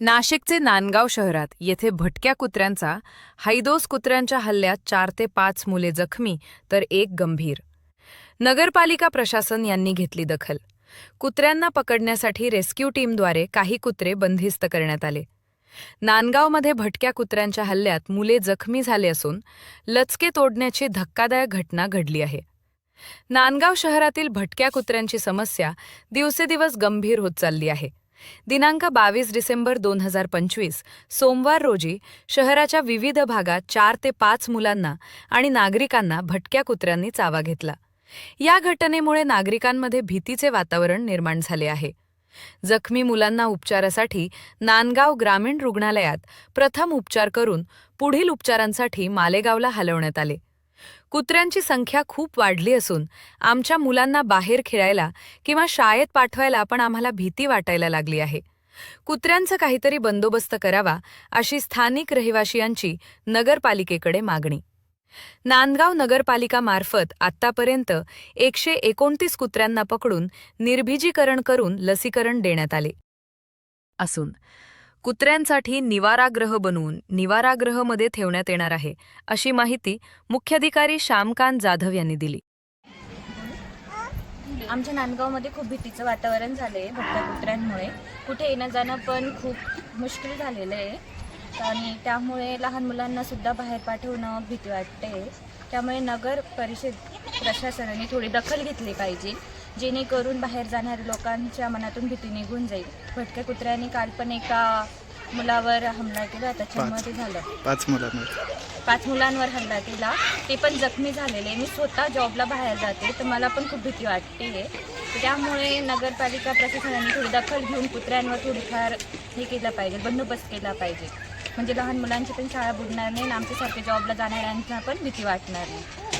नाशिकचे नांदगाव शहरात येथे भटक्या कुत्र्यांचा हैदोस कुत्र्यांच्या हल्ल्यात चार ते पाच मुले जखमी तर एक गंभीर. नगरपालिका प्रशासन यांनी घेतली दखल. कुत्र्यांना पकडण्यासाठी रेस्क्यू टीमद्वारे काही कुत्रे बंदिस्त करण्यात आले. नांदगावमध्ये भटक्या कुत्र्यांच्या हल्ल्यात मुले जखमी झाले असून लचके तोडण्याची धक्कादायक घटना घडली आहे. नांदगाव शहरातील भटक्या कुत्र्यांची समस्या दिवसेदिवस गंभीर होत चालली आहे. दिनांक बावीस डिसेंबर दोन हजार पंचवीस सोमवार रोजी शहराच्या विविध भागात चार ते पाच मुलांना आणि नागरिकांना भटक्या कुत्र्यांनी चावा घेतला. या घटनेमुळे नागरिकांमध्ये भीतीचे वातावरण निर्माण झाले आहे. जखमी मुलांना उपचारासाठी नांदगाव ग्रामीण रुग्णालयात प्रथम उपचार करून पुढील उपचारांसाठी मालेगावला हलवण्यात आले. कुत्र्यांची संख्या खूप वाढली असून आमच्या मुलांना बाहेर खेळायला किंवा शाळेत पाठवायला पण आम्हाला भीती वाटायला लागली आहे. कुत्र्यांचा काहीतरी बंदोबस्त करावा अशी स्थानिक रहिवाशियांची नगरपालिकेकडे मागणी. नांदगाव नगरपालिकामार्फत आत्तापर्यंत एकशे एकोणतीस कुत्र्यांना पकडून निर्भीजीकरण करून लसीकरण देण्यात आले. असून कुत्र्यांसाठी निवाराग्रह बनवून निवारागृहमध्ये ठेवण्यात येणार आहे अशी माहिती मुख्याधिकारी श्यामकांत जाधव यांनी दिली. आमच्या नांदगावमध्ये खूप भीतीचं वातावरण झालं आहे कुत्र्यांमुळे. कुठे येणं जाणं पण खूप मुश्किल झालेलं आहे. आणि त्यामुळे लहान मुलांना सुद्धा बाहेर पाठवणं भीती वाटते. त्यामुळे नगर परिषद प्रशासनाने थोडी दखल घेतली पाहिजे जेणेकरून बाहेर जाणाऱ्या लोकांच्या मनातून भीती निघून जाईल. भटक्या कुत्र्याने काल पण एका मुलावर हमला केला त्याच्यामध्ये झालं. पाच मुलांवर. पाच मुलांवर हल्ला केला. ते पण जखमी झालेले. मी स्वतः जॉबला बाहेर जाते तर मला पण खूप भीती वाटते. त्यामुळे नगरपालिका प्रशासनाने थोडी दखल घेऊन कुत्र्यांवर थोडीफार हे केलं पाहिजे बंदोबस्त केला पाहिजे. म्हणजे लहान मुलांची पण शाळा बुडणार नाही आणि आमच्यासारखे जॉबला जाणाऱ्यांना पण भीती वाटणार नाही.